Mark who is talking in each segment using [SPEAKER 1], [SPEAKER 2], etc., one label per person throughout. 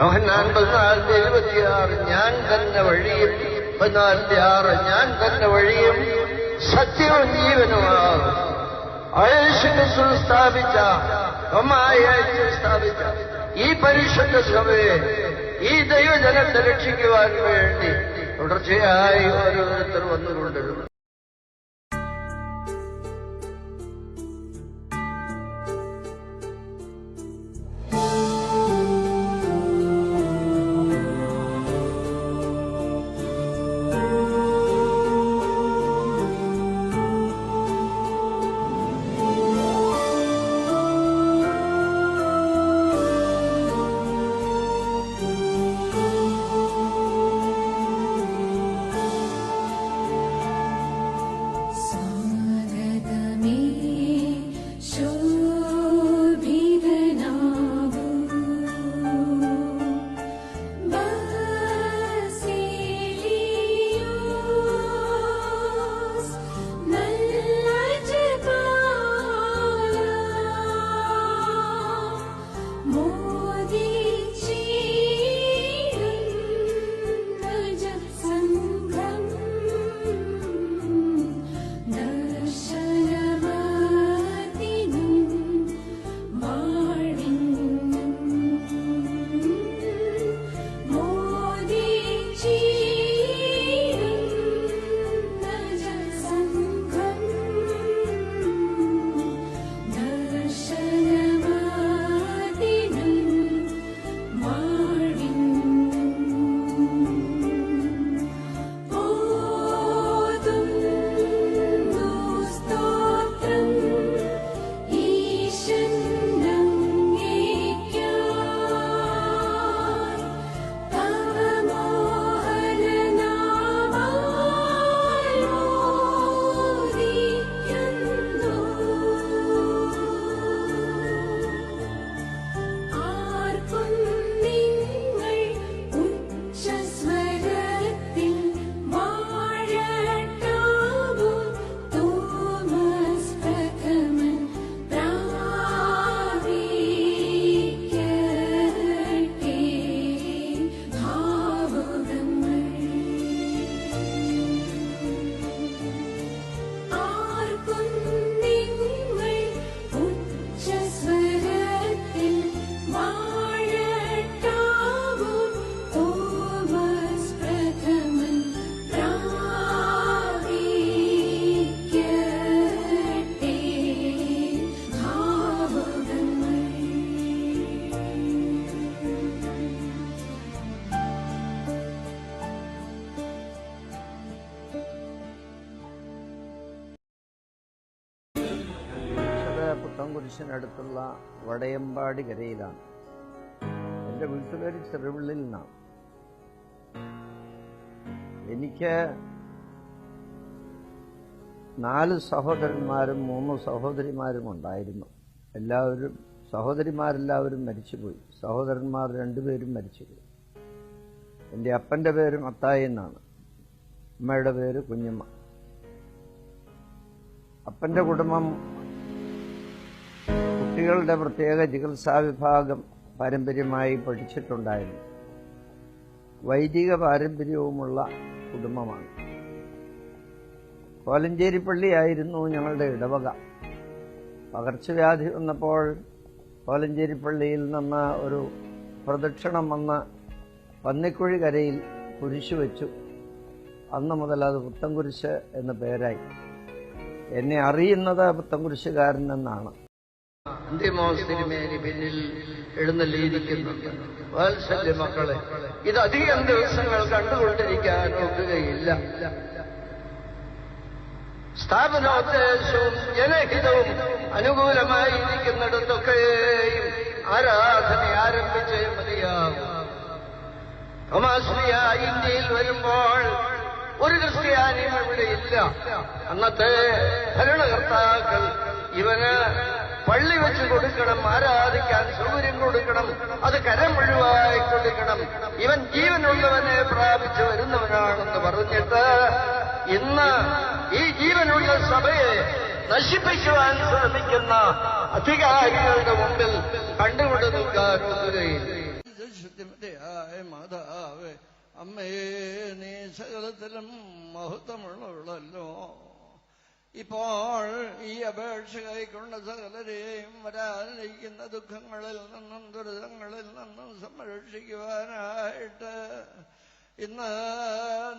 [SPEAKER 1] യോഹന്നാൻ പതിനാലിന്റെ എഴുപത്തിയാറ് ഞാൻ തന്നെ വഴിയും പതിനാലിന്റെ ആറ് ഞാൻ തന്നെ വഴിയും സത്യവും ജീവനുമാകും യേശുക്രിസ്തു സ്ഥാപിച്ച അമ്മായി സ്ഥാപിച്ച ഈ പരിശുദ്ധ സഭയെ ഈ ദൈവജനത്തെ രക്ഷിക്കുവാൻ വേണ്ടി തുടർച്ചയായി ഓരോരുത്തർ വന്നുകൊണ്ടിരുന്നു. വിശുദ്ധ പുത്തൻകുരിശിനടുത്തുള്ള വടയമ്പാടി കരയിലാണ്. എന്റെ വീട്ടുപേര് ചെറുവിള്ളിൽ നിന്നാണ്. എനിക്ക് നാല് സഹോദരന്മാരും മൂന്ന് സഹോദരിമാരും ഉണ്ടായിരുന്നു. എല്ലാവരും സഹോദരിമാരെല്ലാവരും മരിച്ചുപോയി. സഹോദരന്മാർ രണ്ടുപേരും മരിച്ചുപോയി. എന്റെ അപ്പന്റെ പേര് മത്തായി എന്നാണ്. അമ്മയുടെ പേര് കുഞ്ഞമ്മ. അപ്പന്റെ കുടുംബം കുട്ടികളുടെ പ്രത്യേക ചികിത്സാ വിഭാഗം പാരമ്പര്യമായി പഠിച്ചിട്ടുണ്ടായിരുന്നു. വൈദിക പാരമ്പര്യവുമുള്ള കുടുംബമാണ്. കോലഞ്ചേരി പള്ളിയായിരുന്നു ഞങ്ങളുടെ ഇടവക. പകർച്ചവ്യാധി വന്നപ്പോൾ കോലഞ്ചേരി പള്ളിയിൽ നിന്ന് ഒരു പ്രദക്ഷിണം വന്ന് പന്നിക്കുഴി കരയിൽ കുരിശു വെച്ചു. അന്ന് മുതൽ അത് പുത്തൻകുരിശ് എന്ന പേരായി. എന്നെ അറിയുന്നത് പുത്തൻകുരിശുകാരൻ എന്നാണ്. അന്തിമോ സിനിമേനി പിന്നിൽ എഴുന്നള്ളിയിരിക്കുന്നുണ്ട്. വാത്സല്യ മക്കളെ ഇത് അധികം ദിവസങ്ങൾ കണ്ടുകൊണ്ടിരിക്കാൻ ഒക്കുകയില്ല. സ്ഥാപനോദ്ദേശവും ജനഹിതവും അനുകൂലമായിരിക്കുന്നിടത്തൊക്കെയും ആരാധന ആരംഭിച്ചേ മതിയാകും തോമാശ്രീയ ഇന്ത്യയിൽ വരുമ്പോൾ ഒരു ക്രിസ്ത്യാനിയും ഇവിടെ ഇല്ല അന്നത്തെ ഭരണകർത്താക്കൾ ഇവന് പള്ളി വെച്ച് കൊടുക്കണം ആരാധിക്കാൻ സൗകര്യം കൊടുക്കണം അത് കരം ഒഴിവായി കൊടുക്കണം. ഇവൻ ജീവനുള്ളവനെ പ്രാപിച്ചു വരുന്നവനാണെന്ന് പറഞ്ഞിട്ട് ഇന്ന് ഈ ജീവനുള്ള സഭയെ നശിപ്പിക്കുവാൻ ശ്രമിക്കുന്ന അധികാരികളുടെ മുമ്പിൽ കണ്ടുകൊണ്ട് നിൽക്കാൻ മാതാവേ അമ്മേ നീ സകലത്തിലും മഹത്വമുള്ളവളല്ലോ. ഇപ്പോൾ ഈ അപേക്ഷ കൈക്കൊണ്ട സകലരെയും വരാനിരിക്കുന്ന ദുഃഖങ്ങളിൽ നിന്നും ദുരിതങ്ങളിൽ നിന്നും സംരക്ഷിക്കുവാനായിട്ട് ഇന്ന്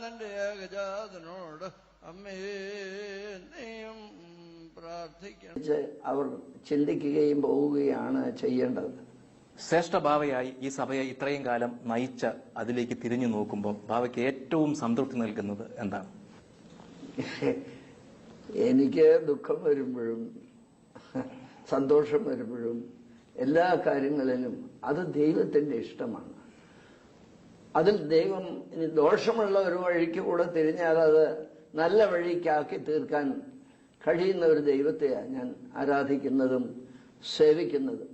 [SPEAKER 1] നിന്റെ ഏകജാതനോട് അമ്മേ നീയും പ്രാർത്ഥിക്കണം.
[SPEAKER 2] അവർ ചിന്തിക്കുകയും പോവുകയാണ് ചെയ്യേണ്ടത്.
[SPEAKER 3] ശ്രേഷ്ഠ ഭാവയായി ഈ സഭയെ ഇത്രയും കാലം നയിച്ച അതിലേക്ക് തിരിഞ്ഞു നോക്കുമ്പോൾ ഭാവയ്ക്ക് ഏറ്റവും സംതൃപ്തി നൽകുന്നത് എന്താണ്?
[SPEAKER 2] എനിക്ക് ദുഃഖം വരുമ്പോഴും സന്തോഷം വരുമ്പോഴും എല്ലാ കാര്യങ്ങളിലും അത് ദൈവത്തിന്റെ ഇഷ്ടമാണ്. അതിൽ ദൈവം ഇനി ദോഷമുള്ള ഒരു വഴിക്ക് കൂടെ തിരിഞ്ഞാൽ അത് നല്ല വഴിക്കാക്കി തീർക്കാൻ കഴിയുന്ന ഒരു ദൈവത്തെയാണ് ഞാൻ ആരാധിക്കുന്നതും സേവിക്കുന്നതും.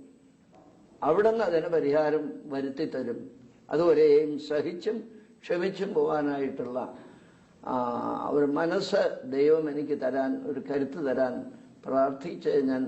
[SPEAKER 2] അവിടുന്ന് അതിന് പരിഹാരം വരുത്തി തരും അതുവരെയും സഹിച്ചും ക്ഷമിച്ചും പോകാനായിട്ടുള്ള ഒരു മനസ്സ് ദൈവം എനിക്ക് തരാൻ ഒരു കരുത്ത് തരാൻ പ്രാർത്ഥിച്ച് ഞാൻ